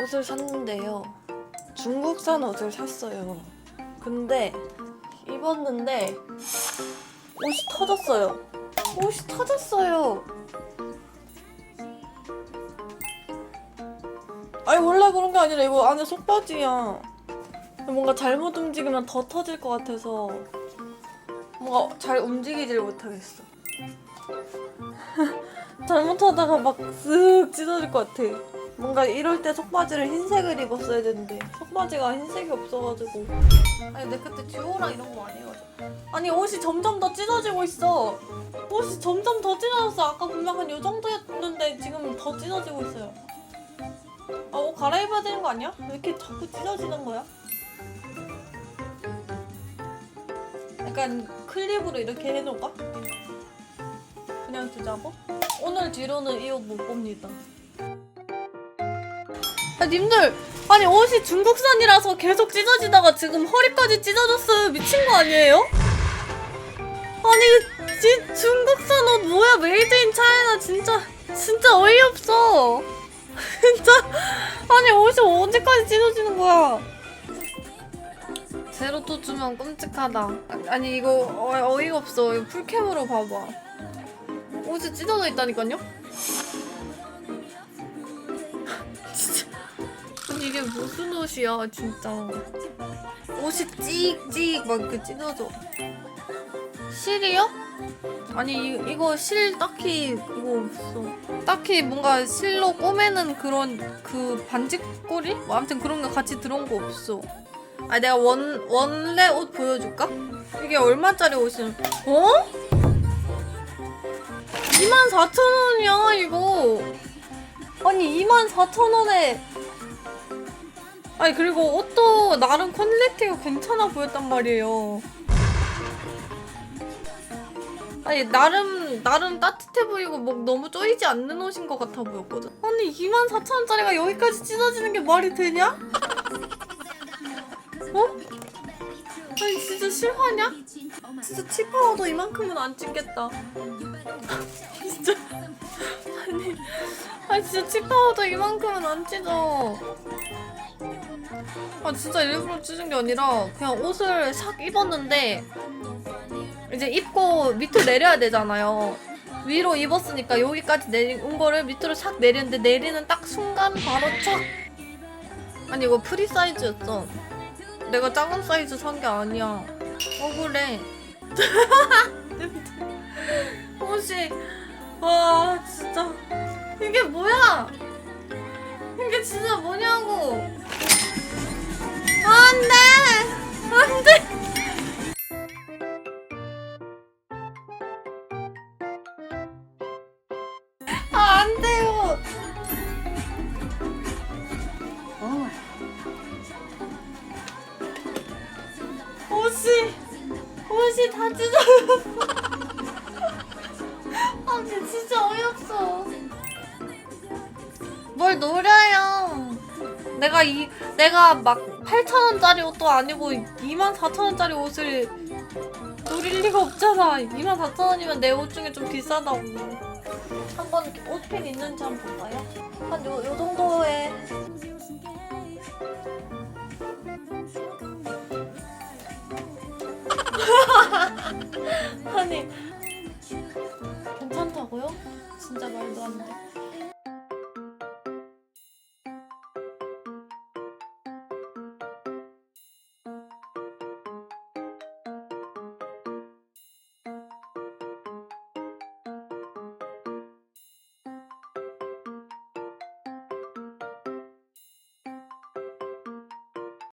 옷을 샀는데요. 중국산 옷을 샀어요. 근데 입었는데 옷이 터졌어요. 옷이 터졌어요. 아니 원래 그런 게 아니라 이거 안에 속바지야. 뭔가 잘못 움직이면 더 터질 것 같아서 뭔가 잘 움직이질 못하겠어. 잘못하다가 막 쓱 찢어질 것 같아. 뭔가 이럴 때 속바지를 흰색을 입었어야 되는데 속바지가 흰색이 없어가지고 아니 근데 그때 듀오랑 이런 거 아니어가지고 아니 옷이 점점 더 찢어지고 있어 옷이 점점 더 찢어졌어 아까 분명 한 요 정도였는데 지금 더 찢어지고 있어요 아 옷 갈아입어야 되는 거 아니야? 왜 이렇게 자꾸 찢어지는 거야? 약간 클립으로 이렇게 해놓을까? 그냥 두자고? 오늘 뒤로는 이 옷 못 봅니다 아, 님들 아니 옷이 중국산이라서 계속 찢어지다가 지금 허리까지 찢어졌어요. 미친 거 아니에요? 아니 지, 중국산 옷 뭐야? 메이드 인 차이나 진짜 진짜 어이없어. 진짜? 아니 옷이 언제까지 찢어지는 거야? 제로토 주면 끔찍하다. 아니 이거 어, 어이가 없어. 이거 풀캠으로 봐봐. 옷이 찢어져 있다니까요? 이게 무슨 옷이야 진짜 옷이 찍찍 막 이렇게 찢어져 실이요? 아니 이, 이거 실 딱히 그거 없어 딱히 뭔가 실로 꼬매는 그런 그 반지꼬리? 뭐 아무튼 그런 거 같이 들어온 거 없어 아 내가 원 원래 옷 보여줄까? 이게 얼마짜리 옷이야? 어? 24,000원이야 이거 아니 24,000원에 아니 그리고 옷도 나름 퀄리티가 괜찮아 보였단 말이에요 아니 나름 나름 따뜻해 보이고 뭐 너무 쪼이지 않는 옷인 것 같아 보였거든 아니 24,000원짜리가 여기까지 찢어지는 게 말이 되냐? 어? 아니 진짜 실화냐? 진짜 치파워도 이만큼은 안 찍겠다. 진짜. 아니 아니 진짜 치파워도 이만큼은 안 찢어. 아 진짜 일부러 찢은 게 아니라 그냥 옷을 싹 입었는데 이제 입고 밑으로 내려야 되잖아요. 위로 입었으니까 여기까지 내린 거를 밑으로 싹 내리는데 내리는 딱 순간 바로 촥. 아니 이거 프리 사이즈였어. 내가 작은 사이즈 산 게 아니야. 억울해 옷이 와 진짜. 이게 뭐야? 이게 진짜 뭐냐고. 안돼! 안돼 옷이 다 찢어졌어. 아 근데 진짜 어이없어. 뭘 노려요. 내가 이 내가 막 8,000원짜리 옷도 아니고 24,000원짜리 옷을 노릴 리가 없잖아. 24,000원이면 내 옷 중에 좀 비싸다고. 한번 옷핀 있는지 한번 볼까요? 한 요, 요 정도에 진짜 말도 안 돼.